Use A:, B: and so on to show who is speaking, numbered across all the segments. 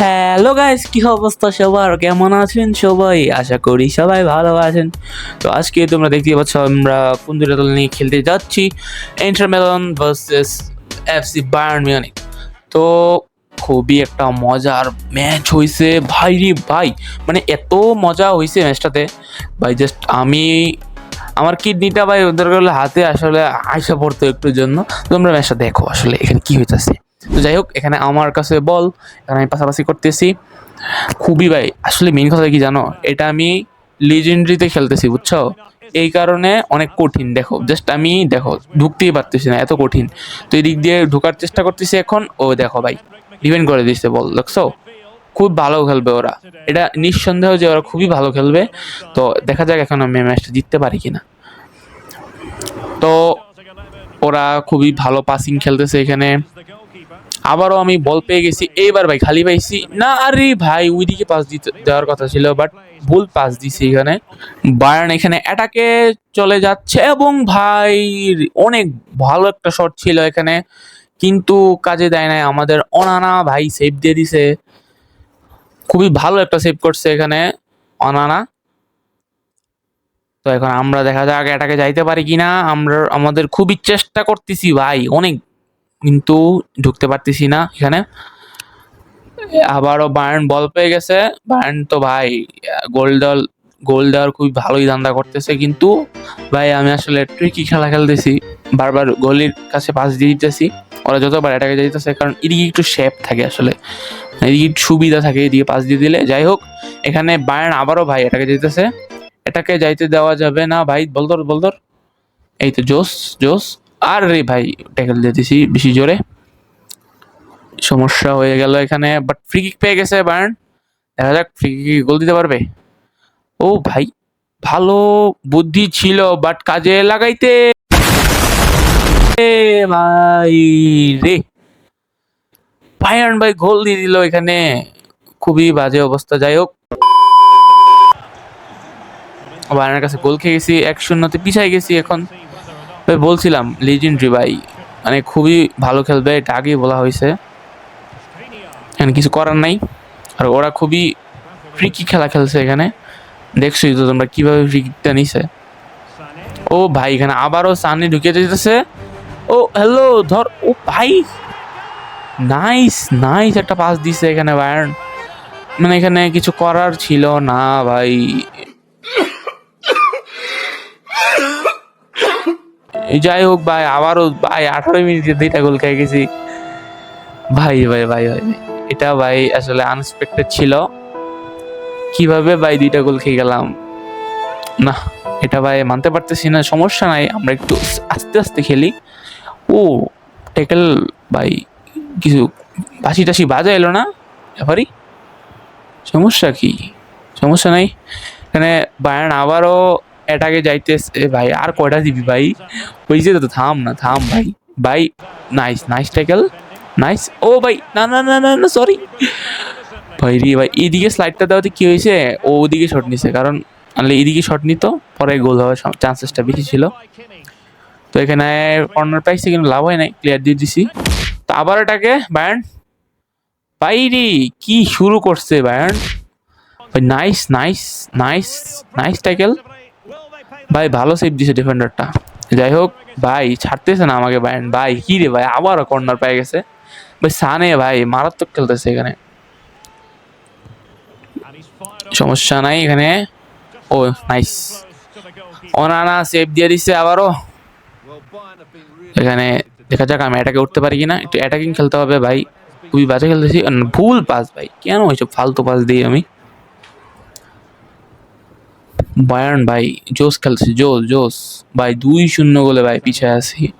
A: Hello guys কি অবস্থা সবার? কেমন আছেন সবাই? আশা করি সবাই ভালো আছেন। তো আজকে তোমরা দেখতে পাচ্ছ, আমরা কোন দল নিয়ে খেলতে যাচ্ছি। Inter Milan versus FC Bayern Munich তো খুবই একটা মজার ম্যাচ হয়েছে ভাই রে ভাই মানে এত মজা হয়েছে ম্যাচটাতে ভাই জাস্ট আমি, আমার কিডনিটা ভাই ওদেরগুলো হাতে আসলে আইসা পড়তো একটুর জন্য। তোমরা ম্যাচটা দেখো আসলে এখানে কি হইতাছে। তো যাই হোক, এখানে আমার কাছে বল, এখানে আমি পাশাপাশি করতেছি। খুবই ভাই, আসলে মেন কথা কি জানো? এটা আমি লিজেন্ডারিতে খেলতেছি, বুঝছ? এই কারণে অনেক কঠিন, দেখো জাস্ট আমি, দেখো, ঢুকতেই পারতেছি না, এত কঠিন। তো এই দিক দিয়ে ঢোকার চেষ্টা করতেছি এখন, ও দেখো ভাই ডিপেন্ড করে দিচ্ছে বল, দেখছ? খুব ভালো খেলবে ওরা। এটা নিঃসন্দেহ যে ওরা খুবই ভালো খেলবে। তো দেখা যাক এখন আমি ম্যাচটা জিততে পারি কিনা। তো ওরা খুবই ভালো পাসিং খেলতেছে এখানে। আবারও আমি বল পেয়ে গেছি, এইবার ভাই খালি পাইছি। না, আরে ভাই, ওইদিকে পাস দিতে দেওয়ার কথা ছিল বাট ভুল পাস দিছি এখানে। বায়ার্ন এখানে অ্যাটাকে চলে যাচ্ছে এবং ভাই, অনেক ভালো একটা শট ছিল এখানে, কিন্তু কাজে দেয় নাই আমাদের অনানা ভাই সেভ দিয়ে দিছে। খুবই ভালো একটা সেভ করছে এখানে অনানা। তো এখন আমরা দেখা যাক এটাকে যাইতে পারি কিনা, আমরা, আমাদের খুবই চেষ্টা করতেছি ভাই, অনেক কিন্তু ঢুকতে পারতেছি না এখানে। আবারও বায়ার্ন বল পেয়ে গেছে। বায়ার্ন তো ভাই গোল দেওয়ার গোল দেওয়ার খুবই ভালোই ধান্দা করতেছে কিন্তু ভাই আমি আসলে ট্রিকি খেলা খেলতেছি। বারবার গোলির কাছে পাস দিয়ে দিতেছি। ওরা যতবার এটাকে যাইতেছে কারণ এদিকে একটু শেপ থাকে আসলে। এদিকে একটু সুবিধা থাকে এদিকে পাস দিয়ে দিলে। যাই হোক, এখানে বায়ার্ন আবারও ভাই এটাকে যাইতেছে এটাকে যাইতে দেওয়া যাবে না ভাই। বলদর বলদর। এই তো জোস জোস আর রে ভাই ট্যাকেল দিয়ে দিছি বেশি জোরে। সমস্যা হয়ে গেল এখানে বাট ফ্রি কিক পেয়ে গেছে বার্ন দেখা যাক ফ্রি কিক গোল দিতে পারবে। ও ভাই, ভালো বুদ্ধি ছিল বাট কাজে লাগাইতে ভাই রে। বায়ার্ন ভাই গোল দিয়ে দিল এখানে। খুবই বাজে অবস্থা, যাই হোক। বায়ার্নের কাছে গোল খেয়ে গেছি, এক শূন্যতে পিছাই গেছি এখন। বলছিলাম লিজেন্ডারি ভাই। মানে খুবই ভালো খেলবে, এটা আগেই বলা হয়েছে। এখানে কিছু করার নাই। আর ওরা খুবই ফ্রিকি খেলা খেলছে এখানে। দেখছোই তো তোমরা কীভাবে ফ্রিকিকটা নিছে। ও ভাই, এখানে আবারও সানি ঢুকে যেতেছে ও হ্যালো ধর, ও ভাই। নাইস নাইস একটা পাস দিছে এখানে বায়ার্ন মানে এখানে কিছু করার ছিল না ভাই এই যাই হোক ভাই, আবারও ভাই আঠারো মিনিটে দুইটা গোল খেয়ে গেছি। ভাই ভাই ভাই ভাই এটা ভাই আসলে আনএক্সপেক্টেড ছিল। কীভাবে ভাই দুইটা গোল খেয়ে গেলাম? না, এটা ভাই মানতে পারতেছি না, সমস্যা নাই, আমরা একটু আস্তে আস্তে খেলি। ও টেকেল ভাই, কিছু বাসি টাসি বাজা এলো না? ব্যাপারই সমস্যা কি? সমস্যা নাই। এখানে বায়ান আবারও এটাকে যাইতেছে। ভাই, আর কয়টা দিবি ভাই? হয়েছে তো থাম না, থাম ভাই। ভাই নাইস নাইস ট্যাকেল নাইস ও ভাই, না না না না না সরি ভাই রে ভাই, এইদিকে স্লাইডটা দেওয়াতে কি হয়েছে? ও ওদিকে শট নিছে, কারণ নাহলে এইদিকে শট নিত, পরে গোল হওয়ার চান্সেসটা বেশি ছিল। তো এখানে কর্নার পাইছে কিন্তু লাভ হয় নাই ক্লিয়ার দিয়ে দিছি। তো আবার এটাকে বায়ার্ন ভাই রে, কি শুরু করছে বায়ার্ন ভাই nice nice nice nice tackle ভাই, ভালো সেভ দিছে ডিফেন্ডারটা যাই হোক, ভাই, ছাড়তেছে না আমাকে ভাই ভাই, কি রে ভাই, আবারও কর্নার পেয়ে গেছে। ভাই, সানে ভাই, মারাত্মক খেলতেছে এখানে। সমস্যা নাই এখানে। ও নাইস অনানা সেভ দিয়ে দিচ্ছে আবারও। এখানে দেখা যাক আমি অ্যাটাকে উঠতে পারি কিনা। একটু অ্যাটাকিং খেলতে হবে ভাই। খুবই বাজে খেলতেছি। ভুল পাস ভাই। কেন ওইসব ফালতু পাস দিই আমি? বায়ার্ন, ভাই জোস খেলছে জোস জোস ভাই, দুই শূন্য গোলে, ভাই, পিছিয়ে আছি।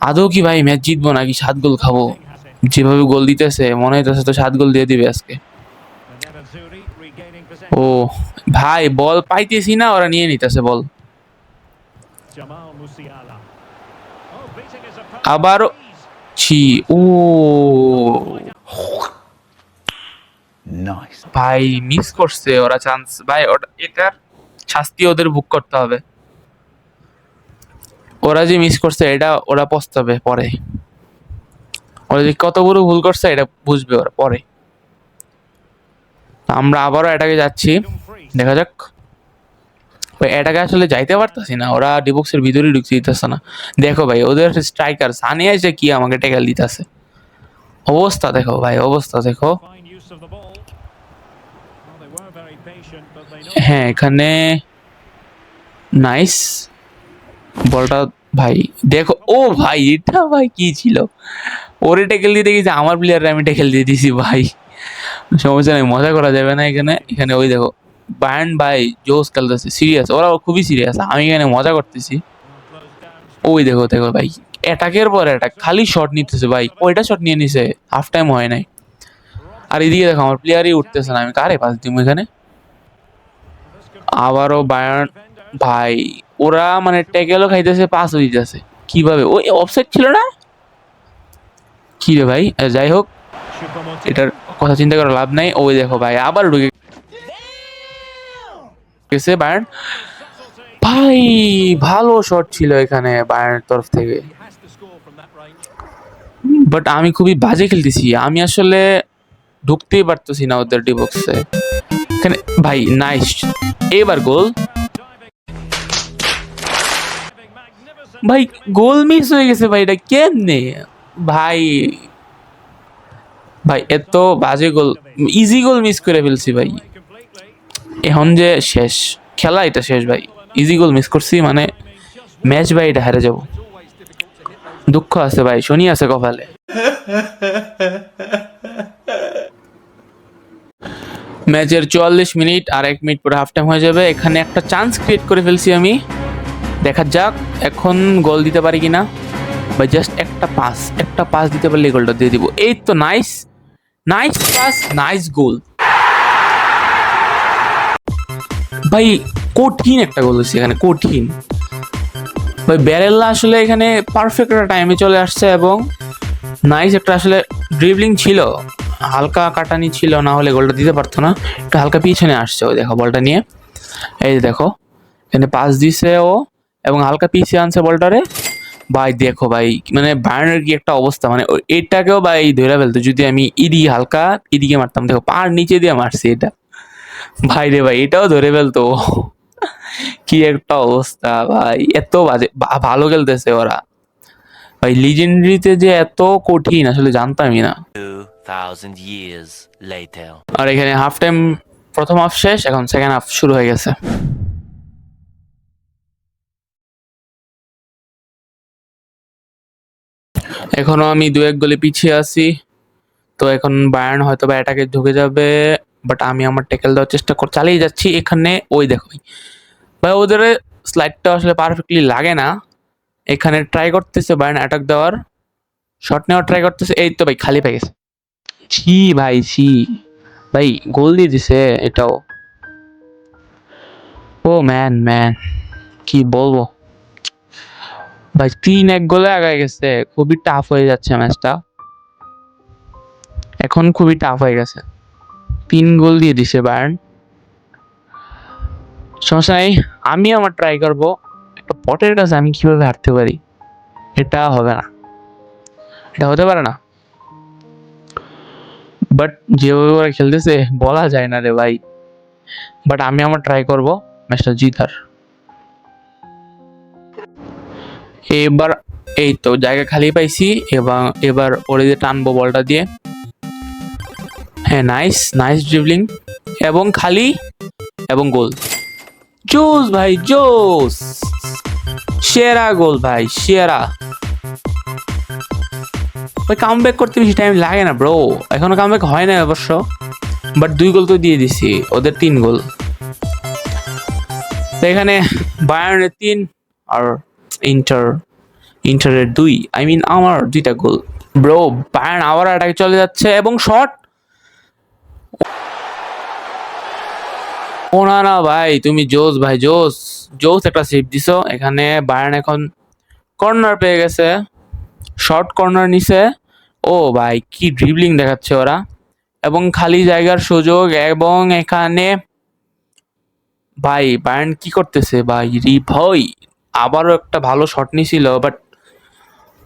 A: আদৌ কি ভাই ম্যাচ জিতবো নাকি সাত গোল খাব? যেভাবে গোল দিতেছে, মনে হইতেছে তো সাত গোল দিয়ে দিবে আজকে। ও, ভাই, বল পাইতেছি না, ওরা নিয়ে নিতেছে বল। আবার ছি, ও।
B: Nice.
A: ভাই মিস করছে ওরা চান্স ভাই এটার শাস্তি ওদের ভোগ করতে হবে। ওরা যে মিস করছে, এটা ওরা পস্তাবে পরে। ওরা যে কত বড় ভুল করছে, এটা বুঝবে ওরা পরে। আমরা আবারও এটাকে যাচ্ছি। দেখা যাক। এটাকে আসলে যাইতে পারতাছি না। ওরা ডিবক্সের ভিতরে ঢুকতে দিতেছে না। দেখো ভাই, ওদের স্ট্রাইকার সানি আছে কি আমাকে টেকাল দিতেছে? অবস্থা দেখো ভাই, অবস্থা দেখো। হ্যাঁ এখানে নাইস বলটা ভাই, দেখো, ও ভাই, এটা ভাই কি ছিল? ওরে টেকেল দিয়ে দেখেছি আমার প্লেয়ারে আমি টেকেল দিয়ে দিছি ভাই। সমস্যা নেই, মজা করা যাবে না এখানে। এখানে ওই দেখো ব্যান্ড ভাই জোস খেলতেছে সিরিয়াস ওরা খুবই সিরিয়াস আমি এখানে মজা করতেছি। ওই দেখো দেখো ভাই অ্যাটাকের পর অ্যাটাক খালি শট নিতেছে ভাই, ওইটা শট নিয়ে নিছে হাফ টাইম হয় নাই। আর এদিকে দেখো, আমার প্লেয়ারই উঠতেছে না, আমি কারে পাস দিব এখানে? আবারও বায়ার্ন ভাই, ওরা মানে ট্যাকেলও খাইতেছে পাসও দিতেছে। কীভাবে? ওই অফসাইড ছিল না? কি রে ভাই? যাই হোক, এটার কথা চিন্তা করার লাভ নাই। ওই দেখো ভাই, আবার ঢুকে গেছে বায়ার্ন ভাই, ভালো শট ছিল এখানে বায়ার্নের তরফ থেকে. বাট আমি খুবই বাজে খেলতেছি। আমি আসলে ঢুকতেই পারতেছি না ওদের ডিবক্সে এখানে, ভাই নাইস এবার গোল. ভাই গোল মিস হয়ে গেছে ভাই, এটা কেমনে? ভাই ভাই, এত বাজে গোল ইজি গোল মিস করে ফেলছি ভাই। এখন যে শেষ, খেলা এটা শেষ ভাই। ইজি গোল মিস করছি মানে ম্যাচ ভাই, এটা হারে যাব। দুঃখ আছে ভাই, শনি আছে কপালে। ম্যাচের চুয়াল্লিশ মিনিট আর এক মিনিট পরে হাফ টাইম হয়ে যাবে। এখানে একটা চান্স ক্রিয়েট করে ফেলছি আমি। দেখা যাক এখন গোল দিতে পারি কিনা। বা জাস্ট একটা পাস একটা পাস দিতে পারলে গোলটা দিয়ে দিব। এই তো nice nice pass nice goal ভাই, কঠিন একটা গোল হচ্ছে এখানে, কঠিন। ভাই ব্যারেল্লা আসলে এখানে পারফেক্ট একটা টাইমে চলে আসছে এবং নাইস একটা আসলে ড্রিবলিং ছিল। হালকা কাটানি ছিল, না হলে গোলটা দিতে পারতো না। একটু হালকা পিছনে আসছে ওই দেখো বলটা নিয়ে। এই যে দেখো, এখানে পাস দিছে ও এবং হালকা পিছিয়ে আনছে বলটারে। ভাই দেখো ভাই মানে বায়ার্নের কি একটা অবস্থা মানে এটাকেও ভাই ধরে ফেলতো, যদি আমি ইডি হালকা ইদিকে মারতাম। দেখো, পার নিচে দিয়ে মারছি এটা। ভাই রে ভাই, এটাও ধরে ফেলতো। কি একটা অবস্থা ভাই, এত বাজে ভালো খেলতেছে ওরা। ভাই লিজেন্ডারিতে যে এত কঠিন, আসলে জানতামই না।
C: 2,000 years later.
A: আর এখানে হাফ টাইম প্রথম হাফ শেষ এখন সেকেন্ড হাফ শুরু হয়ে গেছে এখনও আমি দু এক গোলে পিছিয়ে আছি তো এখন বায়ার্ন হয়তো বা এটাকে ঢুকে যাবে বাট আমি আমার টেকেল দেওয়ার চেষ্টা কর চালিয়ে যাচ্ছি এখানে ওই দেখো ভাই। ওদের স্লাইডটা আসলে পারফেক্টলি লাগে না এখানে ট্রাই করতেছে বায়ার্ন অ্যাটাক দেওয়ার শট নেওয়ার ট্রাই করতেছে এই তো ভাই খালি পেয়ে গেছে ছি ভাই ছি। ভাই, গোল দিয়ে দিছে এটাও। ও ম্যান ম্যান কি বলব? ভাই, তিন এক গোলে আগায় গেছে। খুবই টাফ হয়ে যাচ্ছে ম্যাচটা এখন খুবই টাফ হয়ে গেছে। তিন গোল দিয়ে দিছে বায়ার্ন সমস্যা নেই, আমি আমার ট্রাই করব। একটা পটের কাছে আমি কীভাবে হারতে পারি? এটা হবে না। এটা হতে পারে না। বাট যেভাবে ওরা খেলতেছে, বলা যায় না রে ভাই। বাট আমি আমার ট্রাই করব ম্যাচটা জিতার। এবার এই তো জায়গা খালি পাইছি এবং এবার ওরে দিয়ে টানবো বলটা দিয়ে। হ্যাঁ নাইস নাইস ড্রিবলিং এবং খালি, এবং গোল। জোস ভাই, জোস। সেরা গোল ভাই, সেরা। ওই কাম ব্যাক করতে বেশি টাইম লাগে না ব্রো এখনও কাম ব্যাক হয় না অবশ্য। বাট দুই গোল তো দিয়ে দিছি, ওদের তিন গোল তো এখানে বায়ার্নের তিন আর ইন্টার ইন্টারের দুই। আই মিন আমার দুইটা গোল ব্রো বায়ার্ন আবার অ্যাটাকে চলে যাচ্ছে এবং শট ও না না, ভাই, তুমি জোস, ভাই, জোস। জোস একটা সেভ দিছো। এখানে বায়ার্ন এখন কর্নার পেয়ে গেছে। শর্ট কর্নার নিছে। ও ভাই, কি ড্রিবলিং দেখাচ্ছে ওরা। এবং খালি জায়গার সুযোগ এবং এখানে ভাই বায়ার্ন কি করতেছে ভাই? রি ভাই আবারও একটা ভালো শট নিছিল বাট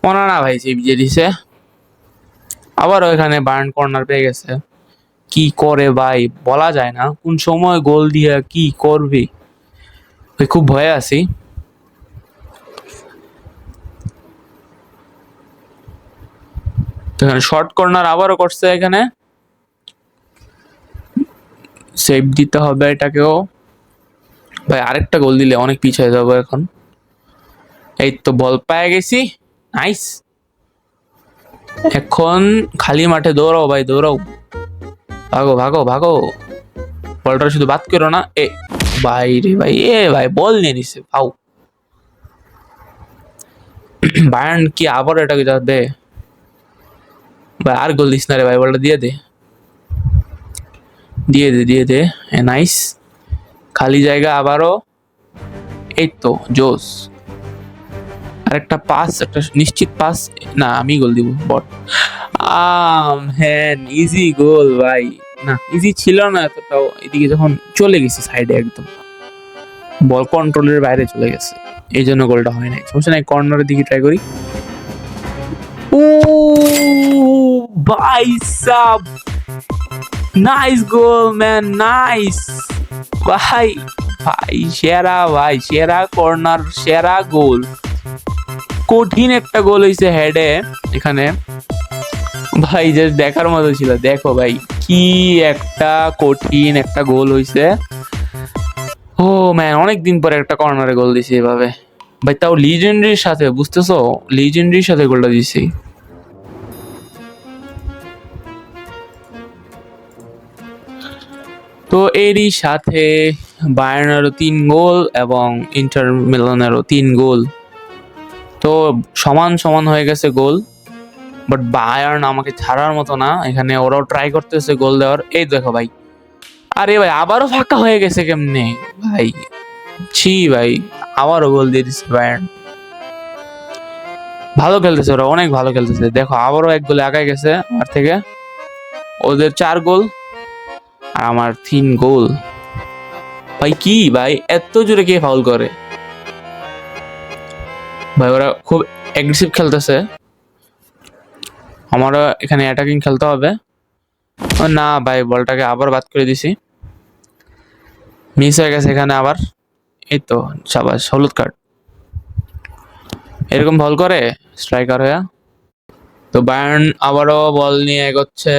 A: ওনা না ভাই দিয়ে দিছে। আবারও এখানে বায়ার্ন কর্নার পেয়ে গেছে। কি করে ভাই? বলা যায় না। কোন সময় গোল দিয়ে কি করবে? খুব ভয়ে আছি। এখানে শর্ট কর্নার আবারও করছে এখানে। সেভ দিতে হবে এটাকেও। ভাই, আরেকটা গোল দিলে অনেক পিছিয়ে যাব এখন। এই তো বল পেয়ে গেছি। নাইস এখন খালি মাঠে দৌড়াও ভাই, দৌড়াও। ভাগো ভাগো ভাগো। বলটা শুধু বাদ করো না। এ, ভাই রে ভাই, এ ভাই বল নিয়ে নিছে। পাও বায়ান কি আবার এটাকে যা দে। ভাই, আর গোল দিস না রে ভাই, বলটা দিয়ে দে। দিয়ে দে দিয়ে দে। এ নাইস খালি জায়গা আবারও। এই তো, জোস। আরেকটা পাস একটা নিশ্চিত পাস না, আমি গোল দিব, বট। আম হ্যাঁ ইজি গোল ভাই। না ইজি ছিল না এতটাও এদিকে যখন চলে গেছে সাইডে একদম। বল কন্ট্রোলের বাইরে চলে গেছে। এই জন্য গোলটা হয় নাই। সমস্যা নাই কর্নারের দিকে ট্রাই করি। ভাই সাব নাইস গোল ম্যান নাইস ভাই ভাই সেরা ভাই সেরা কর্নার সেরা গোল কঠিন একটা গোল হয়েছে হেডে এখানে। ভাই জাস্ট দেখার মতো ছিল। দেখো ভাই, কি একটা কঠিন একটা গোল হয়েছে ও ম্যান অনেক দিন পরে একটা কর্নারে গোল দিছে এভাবে। ভাই, তাও লিজেন্ডারির সাথে, বুঝতেছো? লিজেন্ডারির সাথে গোলটা দিছি। তো এরই সাথে বায়ার্নেরও তিন গোল এবং ইন্টার মিলানেরও তিন গোল। তো সমান সমান হয়ে গেছে গোল বাট বায়ার্ন আমাকে ছাড়ার মতো না। এখানে ওরাও ট্রাই করতেছে গোল দেওয়ার। এই দেখো ভাই। আরে ভাই, আবারও ফাঁকা হয়ে গেছে কেমনে? ভাই, ছি ভাই, আবারও গোল দিয়ে দিচ্ছে বায়ার্ন। ভালো খেলতেছে ওরা, অনেক ভালো খেলতেছে। দেখো, আবারও এক গোলে আগায় গেছে আমার থেকে। ওদের চার গোল। আর আমার তিন গোল। ভাই, কি? ভাই, এত জোরে কে ফাউল করে? ভাই, ওরা খুব অ্যাগ্রেসিভ খেলতেছে। আমারও এখানে অ্যাটাকিং খেলতে হবে। ও না, ভাই, বলটাকে আবার বাদ করে দিছি। মিস হয়ে গেছে এখানে আবার। এই তো, সাবাস, হলুদ কার্ড এরকম বল করে স্ট্রাইকার হয়ে। তো বায়ার্ন আবারও বল নিয়ে এগোচ্ছে।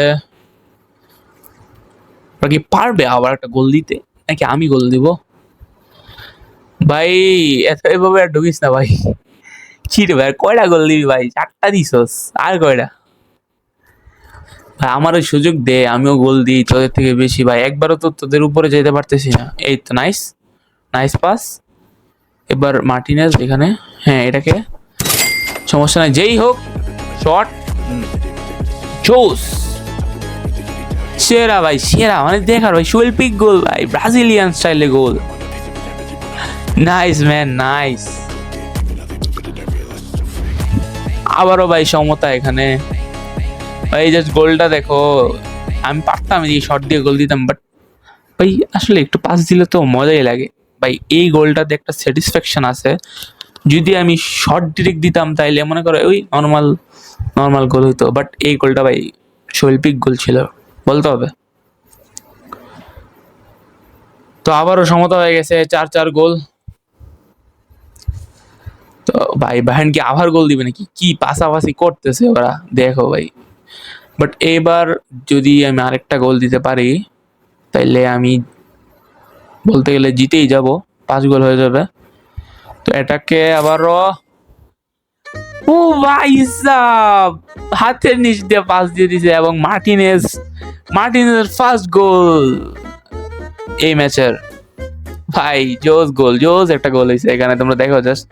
A: ওরা কি পারবে আবার একটা গোল দিতে? নাকি আমি গোল দিব? ভাই, এত এভাবে আর ঢুকিস না ভাই। চিরে ভাই, কয়টা গোল দিবি ভাই? চারটা দিছস, আর কয়টা? ভাই আমার ওই সুযোগ দে, আমিও গোল দিই তোদের থেকে বেশি। ভাই, একবারও তো তোদের উপরে যেতে পারতেছি না। এই তো নাইস নাইস পাস এবার মার্টিনেস এখানে হ্যাঁ এটাকে। সমস্যা নাই, যেই হোক শট জোস সেরা ভাই, সেরা। মানে দেখার ভাই, শৈল্পিক গোল ভাই, ব্রাজিলিয়ান স্টাইলে গোল। নাইস ম্যান নাইস আবারও ভাই সমতা এখানে। ভাই জাস্ট গোলটা দেখো, আমি পারতাম এই শর্ট দিয়ে গোল দিতাম বাট ভাই, আসলে একটু পাস দিলে তো মজাই লাগে। ভাই, এই গোলটাতে একটা স্যাটিসফ্যাকশন আছে। যদি আমি শর্ট ডিরেক্ট দিতাম, তাইলে মনে করো ওই নর্মাল নর্মাল গোল হইতো বাট এই গোলটা ভাই, শৈল্পিক গোল ছিল। বলতে হবে। তো আবারও সমতা হয়ে গেছে, চার চার গোল। তো ভাই বাহিন কি আবার গোল দিবে নাকি? কি পাশাপাশি করতেছে ওরা? দেখো ভাই। বাট এবার যদি আমি আরেকটা গোল দিতে পারি, তাইলে আমি বলতে গেলে জিতেই যাব। পাঁচ গোল হয়ে যাবে। তো এটাকে আবারও ও ভাই সাব, হাতের নিচ দিয়ে পাস দিয়ে দিছে এবং মার্টিনেজ মার্টিনেজের ফার্স্ট গোল এই ম্যাচের। ভাই, জোস গোল জোস একটা গোল হয়েছে এখানে তোমরা দেখো জাস্ট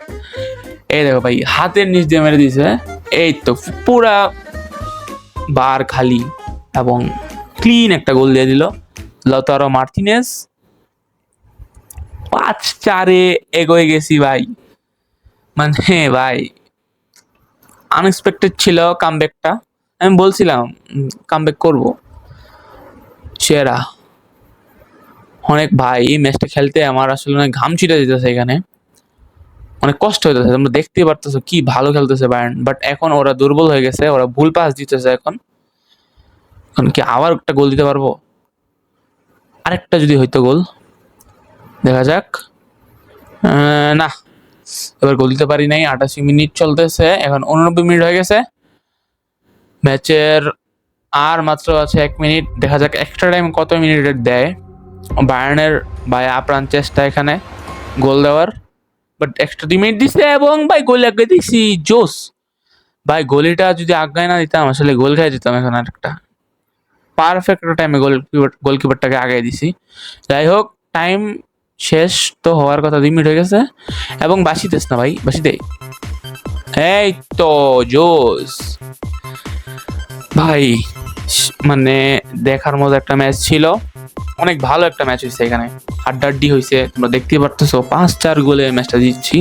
A: এই দেখো ভাই, হাতের নিচ দিয়ে মেরে দিছে এই তো পুরা বার খালি এবং ক্লিন একটা গোল দিয়ে দিল। Lautaro Martinez. পাঁচ চারে এগোয় গেছি ভাই। মানে ভাই আনএক্সপেক্টেড ছিল কামব্যাকটা আমি বলছিলাম কামব্যাক করব। সেরা। অনেক ভাই, এই ম্যাচটা খেলতে আমার আসলে অনেক ঘাম ছিটে যেতেছে এখানে। অনেক কষ্ট হইতেছে, তোমরা দেখতেই পারতেছো কি ভালো খেলতেছে বায়ার্ন বাট এখন ওরা দুর্বল হয়ে গেছে, ওরা ভুল পাস দিতেছে এখন। এখন কি আবার একটা গোল দিতে পারব? আরেকটা যদি হইতো গোল দেখা যাক। না। এবার গোল দিতে পারি নাই, আটাশি মিনিট চলতেছে, এখন উননব্বই মিনিট হয়ে গেছে। ম্যাচের আর মাত্র আছে এক মিনিট, দেখা যাক এক্সট্রা টাইম কত মিনিটের দেয়। বায়ার্নের ভাই আপ্রাণ চেষ্টা এখানে গোল দেওয়ার। বাট এক্সট্রা দুই মিনিট দিছে এবং ভাই গোল আগে দিছি, জোস। ভাই গোলিটা যদি আগায় না দিতাম, আসলে গোল খেয়ে দিতাম এখন আরেকটা। পারফেক্ট টাইমে গোল গোলকিপারটাকে আগায় দিছি। যাই হোক টাইম শেষ তো হওয়ার কথা, দুই মিনিট হয়ে গেছে। এবং বাসি দিস না ভাই, বাসি দে এই তো, জোস। ভাই মানে দেখার মতো একটা ম্যাচ ছিল। অনেক ভালো একটা ম্যাচ হয়েছে এখানে। হাড্ডাড্ডি হয়েছে, তোমরা দেখতেই পারতেছো। পাঁচ চার গোলে ম্যাচটা জিতছি।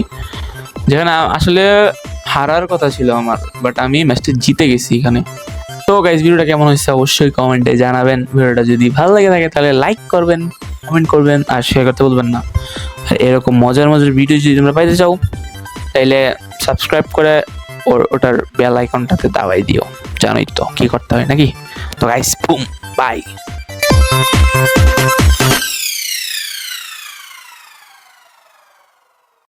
A: যেখানে আসলে হারার কথা ছিল আমার বাট আমি ম্যাচটা জিতে গেছি এখানে। তো গাইজ ভিডিওটা কেমন হয়েছে অবশ্যই কমেন্টে জানাবেন। ভিডিওটা যদি ভালো লাগে থাকে, তাহলে লাইক করবেন। কমেন্ট করবেন আর শেয়ার করতে বলবেন না। আর এরকম মজার মজার ভিডিও যদি তোমরা পাইতে চাও, তাইলে সাবস্ক্রাইব করে ওর- ওটার বেল আইকনটাতে দাবাই দিও। জানোই তো কি করতে হয় নাকি? তো গাইস বুম বাই